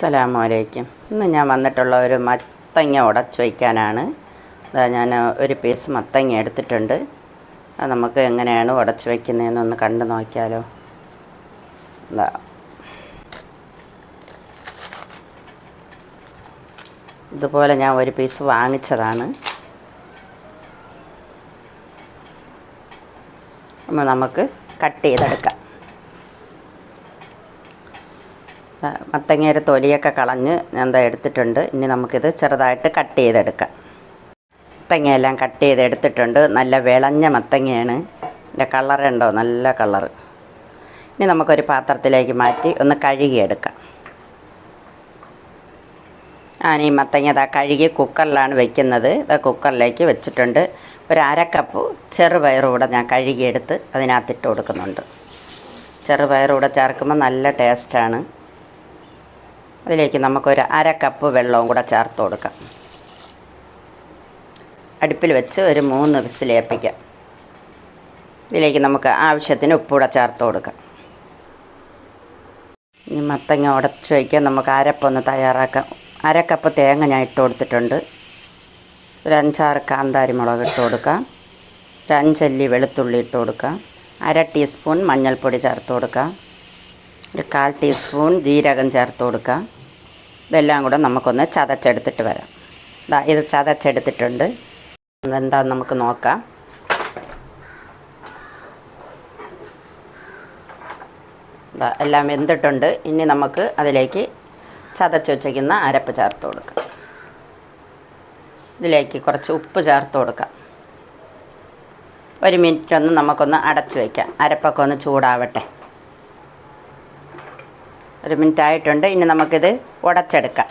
അസ്സലാമലൈക്കും. ഇന്ന് ഞാൻ വന്നിട്ടുള്ള ഒരു മത്തങ്ങ ഉടച്ച് വയ്ക്കാനാണ്. ഞാൻ ഒരു പീസ് മത്തങ്ങ എടുത്തിട്ടുണ്ട്. അത് നമുക്ക് എങ്ങനെയാണ് ഉടച്ച് വയ്ക്കുന്നതെന്നൊന്ന് കണ്ടു നോക്കിയാലോ. ഇതാ. ഇതുപോലെ ഞാൻ ഒരു പീസ് വാങ്ങിച്ചതാണ്. നമുക്ക് കട്ട് ചെയ്തെടുക്കാം ആ, മത്തങ്ങയുടെ തൊലിയൊക്കെ കളഞ്ഞ് ഞാൻ എന്താ എടുത്തിട്ടുണ്ട്. ഇനി നമുക്കിത് ചെറുതായിട്ട് കട്ട് ചെയ്തെടുക്കാം. മത്തങ്ങയെല്ലാം കട്ട് ചെയ്തെടുത്തിട്ടുണ്ട് നല്ല വിളഞ്ഞ മത്തങ്ങയാണ്. എന്റെ കളറുണ്ടോ നല്ല കളർ ഇനി നമുക്കൊരു പാത്രത്തിലേക്ക് മാറ്റി ഒന്ന് കഴുകിയെടുക്കാം. ഞാൻ ഈ മത്തങ്ങ ഇതാ കഴുകി കുക്കറിലാണ് വെക്കുന്നത്. ഇതാ കുക്കറിലേക്ക് വെച്ചിട്ടുണ്ട്. ഒരു അരക്കപ്പ് കപ്പ് ചെറുപയർ കൂടെ ഞാൻ കഴുകിയെടുത്ത് അതിനകത്തിട്ട് കൊടുക്കുന്നുണ്ട്. ചെറുപയറൂടെ ചേർക്കുമ്പോൾ നല്ല ടേസ്റ്റാണ് അതിലേക്ക് നമുക്കൊരു അര കപ്പ് വെള്ളവും കൂടെ ചേർത്ത് കൊടുക്കാം. അടുപ്പിൽ വെച്ച് ഒരു മൂന്ന് വിസിലേപ്പിക്കാം ഇതിലേക്ക് നമുക്ക് ആവശ്യത്തിന് ഉപ്പൂടെ ചേർത്ത് കൊടുക്കാം. ഇനി മത്തങ്ങ ഉടച്ച് വയ്ക്കാൻ നമുക്ക് അരപ്പൊന്ന് തയ്യാറാക്കാം. അര കപ്പ് തേങ്ങ ഞാൻ ഇട്ട് കൊടുത്തിട്ടുണ്ട്. ഒരു അഞ്ചാറ് കാന്താരി മുളക് ഇട്ട് കൊടുക്കാം. ഒരു അഞ്ചല്ലി വെളുത്തുള്ളി ഇട്ട് കൊടുക്കാം. അര ടീസ്പൂൺ മഞ്ഞൾപ്പൊടി ചേർത്ത് കൊടുക്കാം. ഒരു കാൽ ടീസ്പൂൺ ജീരകം ചേർത്ത് കൊടുക്കുക ഇതെല്ലാം കൂടെ നമുക്കൊന്ന് ചതച്ചെടുത്തിട്ട് വരാം. ദാ ഇത് ചതച്ചെടുത്തിട്ടുണ്ട്. എന്താ നമുക്ക് നോക്കാം. ദാ എല്ലാം വെന്തിട്ടുണ്ട്. ഇനി നമുക്ക് അതിലേക്ക് ചതച്ച് വെച്ചിരിക്കുന്ന അരപ്പ് ചേർത്ത് കൊടുക്കാം. ഇതിലേക്ക് കുറച്ച് ഉപ്പ് ചേർത്ത് കൊടുക്കാം. ഒരു മിനിറ്റ് ഒന്ന് നമുക്കൊന്ന് അടച്ചു വയ്ക്കാം അരപ്പൊക്കെ ഒന്ന് ചൂടാവട്ടെ. ഒരു മിനിറ്റ് ആയിട്ടുണ്ട് ഇനി നമുക്കിത് ഉടച്ചെടുക്കാം.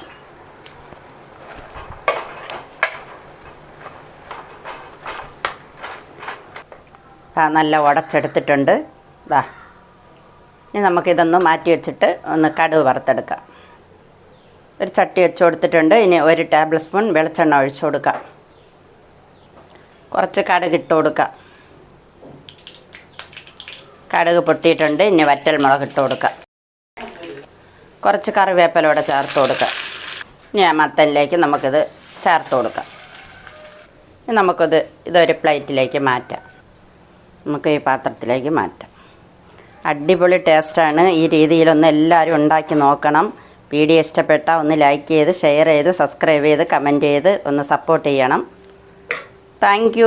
നല്ല ഉടച്ചെടുത്തിട്ടുണ്ട്. ഇതാ ഇനി നമുക്കിതൊന്ന് മാറ്റി വെച്ചിട്ട് ഒന്ന് കടുവ് വറുത്തെടുക്കാം. ഒരു ചട്ടി വെച്ച് കൊടുത്തിട്ടുണ്ട്. ഇനി ഒരു ടേബിൾ സ്പൂൺ വെളിച്ചെണ്ണ ഒഴിച്ചു കൊടുക്കാം. കുറച്ച് കടുക് ഇട്ട് കൊടുക്കാം. കടുക് പൊട്ടിയിട്ടുണ്ട്. ഇനി വറ്റൽ മുളക് ഇട്ട് കൊടുക്കാം. കുറച്ച് കറിവേപ്പിലൂടെ ചേർത്ത് കൊടുക്കാം. ഇനി ആ മത്തനിലേക്ക് നമുക്കിത് ചേർത്ത് കൊടുക്കാം. നമുക്കത് ഇതൊരു പ്ലേറ്റിലേക്ക് മാറ്റാം. നമുക്ക് ഈ പാത്രത്തിലേക്ക് മാറ്റാം. അടിപൊളി ടേസ്റ്റാണ്. ഈ രീതിയിലൊന്ന് എല്ലാവരും ഉണ്ടാക്കി നോക്കണം. വീഡിയോ ഇഷ്ടപ്പെട്ടാൽ ഒന്ന് ലൈക്ക് ചെയ്ത് ഷെയർ ചെയ്ത് സബ്സ്ക്രൈബ് ചെയ്ത് കമന്റ് ചെയ്ത് ഒന്ന് സപ്പോർട്ട് ചെയ്യണം. താങ്ക്